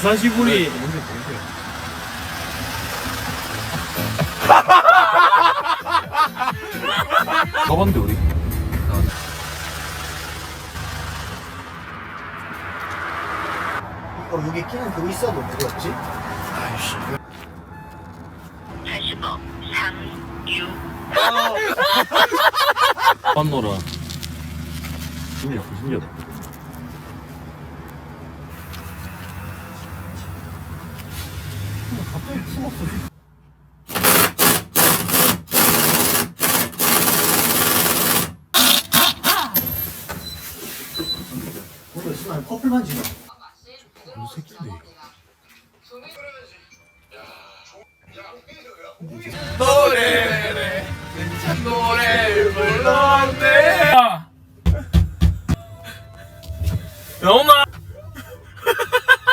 부사시구리 가봤는데 우리 어, 여기 끼는 그거 있어도 그거였지? 85, 3, 6. 반노라 신기하다 신기하다. 갑자기 숨었어. 오늘 신발 커플만 지나. 이 새끼인데 노래를 참 노래를 불렀네 영아